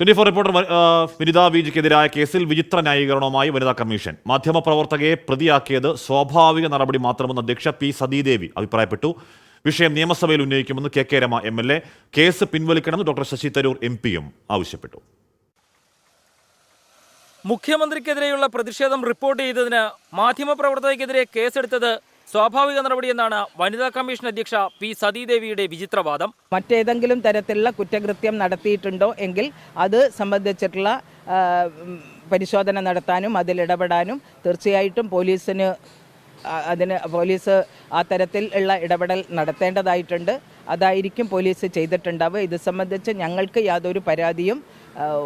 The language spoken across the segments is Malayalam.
ട്വന്റി ഫോർ റിപ്പോർട്ടർ വിനിത വിജിക്കെതിരായ കേസിൽ വിചിത്ര ന്യായീകരണവുമായി വനിതാ കമ്മീഷൻ. മാധ്യമപ്രവർത്തകയെ പ്രതിയാക്കിയത് സ്വാഭാവിക നടപടി മാത്രമെന്ന് അധ്യക്ഷ പി സതീദേവി അഭിപ്രായപ്പെട്ടു. വിഷയം നിയമസഭയിൽ ഉന്നയിക്കുമെന്ന് K K Rema M L A. Case പിൻവലിക്കണമെന്ന് ഡോക്ടർ ശശി തരൂർ എം പിയും ആവശ്യപ്പെട്ടു. മുഖ്യമന്ത്രിക്കെതിരെയുള്ള പ്രതിഷേധം റിപ്പോർട്ട് ചെയ്തതിന് മാധ്യമപ്രവർത്തകയ്ക്കെതിരെ കേസെടുത്തത് സ്വാഭാവിക നടപടി എന്നാണ് വനിതാ കമ്മീഷൻ അധ്യക്ഷ പി സതീദേവിയുടെ വിചിത്രവാദം. മറ്റേതെങ്കിലും തരത്തിലുള്ള കുറ്റകൃത്യം നടത്തിയിട്ടുണ്ടോ എങ്കിൽ അത് സംബന്ധിച്ചിട്ടുള്ള പരിശോധന നടത്താനും അതിൽ ഇടപെടാനും തീർച്ചയായിട്ടും പോലീസിന് അതിന് പോലീസ് ആ തരത്തിൽ ഉള്ള ഇടപെടൽ നടത്തേണ്ടതായിട്ടുണ്ട്. അതായിരിക്കും പോലീസ് ചെയ്തിട്ടുണ്ടാവുക. ഇത് സംബന്ധിച്ച് ഞങ്ങൾക്ക് യാതൊരു പരാതിയും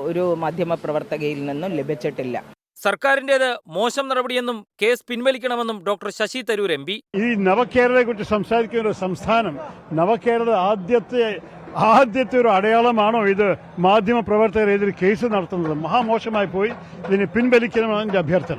ഒരു മാധ്യമപ്രവർത്തകയിൽ നിന്നും ലഭിച്ചിട്ടില്ല. സർക്കാരിന്റേത് മോശം നടപടിയെന്നും കേസ് പിൻവലിക്കണമെന്നും doctor Shashi Tharoor M P. ഈ നവകേരളയെ കുറിച്ച് സംസാരിക്കുന്ന ഒരു സംസ്ഥാനം നവകേരള ആദ്യത്തെ ആദ്യത്തെ ഒരു അടയാളമാണോ ഇത്? മാധ്യമ പ്രവർത്തകർ ഇതിൽ കേസ് നടത്തുന്നത്? മഹാമോശമായി പോയി. ഇതിനെ പിൻവലിക്കണമെന്ന് എന്റെ അഭ്യർത്ഥന.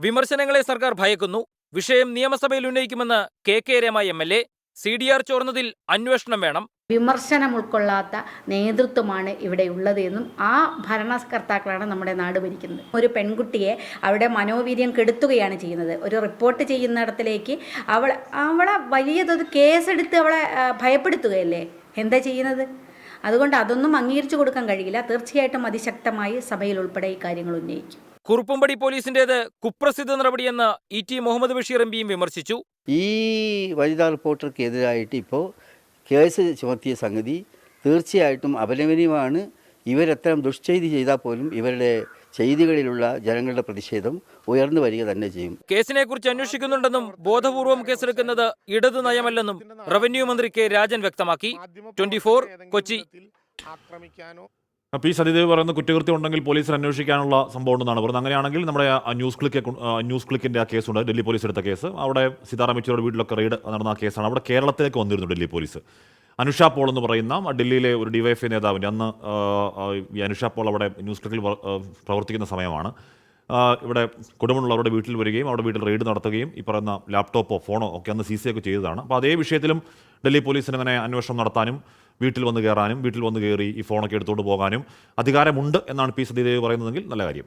വിമർശനങ്ങളെ സർക്കാർ ഭയക്കുന്നു. വിഷയം നിയമസഭയിൽ ഉന്നയിക്കുമെന്ന് K K Rema M L A C D R ചോർന്നതിൽ അന്വേഷണം വേണം. വിമർശനം ഉൾക്കൊള്ളാത്ത നേതൃത്വമാണ് ഇവിടെ ഉള്ളത് എന്നും ആ ഭരണകർത്താക്കളാണ് നമ്മുടെ നാട് ഭരിക്കുന്നത്. ഒരു പെൺകുട്ടിയെ അവിടെ മനോവീര്യം കെടുത്തുകയാണ് ചെയ്യുന്നത്. ഒരു റിപ്പോർട്ട് ചെയ്യുന്നിടത്തിലേക്ക് അവൾ അവളെ വലിയ തോതിൽ കേസെടുത്ത് അവളെ ഭയപ്പെടുത്തുകയല്ലേ? എന്താ ചെയ്യുന്നത്? അതുകൊണ്ട് അതൊന്നും അംഗീകരിച്ചു കൊടുക്കാൻ കഴിയില്ല. തീർച്ചയായിട്ടും അതിശക്തമായി സഭയിൽ ഉൾപ്പെടെ ഈ കാര്യങ്ങൾ ഉന്നയിക്കും. കുറുപ്പുംപടി പോലീസിന്റേത് കുപ്രസിദ്ധ നടപടിയെന്ന് E T Muhammad Basheer M പിയും വിമർശിച്ചു. ഈ വനിതാ റിപ്പോർട്ടർക്ക് എതിരായിട്ട് ഇപ്പോൾ കേസ് ചുമത്തിയ സംഗതി തീർച്ചയായിട്ടും അപലപനീയമാണ്. ഇവരെത്തരം ദുഷ്ചെയ്തി ചെയ്താൽ പോലും ഇവരുടെ ചെയ്തികളിലുള്ള ജനങ്ങളുടെ പ്രതിഷേധം ഉയർന്നു വരിക തന്നെ ചെയ്യും. കേസിനെ കുറിച്ച് അന്വേഷിക്കുന്നുണ്ടെന്നും ബോധപൂർവം കേസെടുക്കുന്നത് ഇടതു നയമല്ലെന്നും റവന്യൂ മന്ത്രി കെ രാജൻ വ്യക്തമാക്കി. ട്വന്റി കൊച്ചി. ആക്രമിക്കാനോ പി സതീദേവ് പറയുന്ന കുറ്റകൃത്യം ഉണ്ടെങ്കിൽ പോലീസിന് അന്വേഷിക്കാനുള്ള സംഭവം ഉണ്ടെന്നാണ് പറയുന്നത്. അങ്ങനെയാണെങ്കിൽ നമ്മുടെ ന്യൂസ് ക്ലിക്ക് ന്യൂസ് ക്ലിക്കിന്റെ ആ കേസുണ്ട് ഡൽഹി പോലീസ് എടുത്ത കേസ്. അവിടെ സീതാറാം യെച്ചൂരിയുടെ വീട്ടിലൊക്കെ റെയ്ഡ് നടന്ന ആ കേസാണ്. അവിടെ കേരളത്തിലേക്ക് വന്നിരുന്നു ഡൽഹി പോലീസ്. അനുഷ പോൾ എന്ന് പറയുന്ന ഡൽഹിയിലെ ഒരു ഡിവൈഎഫ്ഐ നേതാവിന്റെ അന്ന് ഈ അനുഷ പോൾ അവിടെ ന്യൂസ് ക്ലിക്കിൽ പ്രവർത്തിക്കുന്ന സമയമാണ്. ഇവിടെ കുടുംബമുള്ളവരുടെ വീട്ടിൽ വരികയും അവിടെ വീട്ടിൽ റെയ്ഡ് നടത്തുകയും ഈ പറയുന്ന ലാപ്ടോപ്പോ ഫോണോ ഒക്കെ അന്ന് സി സി ഒക്കെ ചെയ്തതാണ്. അപ്പോൾ അതേ വിഷയത്തിലും ഡൽഹി പോലീസിന് അങ്ങനെ അന്വേഷണം നടത്താനും വീട്ടിൽ വന്ന് കയറാനും വീട്ടിൽ വന്ന് കയറി ഈ ഫോണൊക്കെ എടുത്തുകൊണ്ട് പോകാനും അധികാരമുണ്ട് എന്നാണ് പി സതീദേവി പറയുന്നതെങ്കിൽ നല്ല കാര്യം.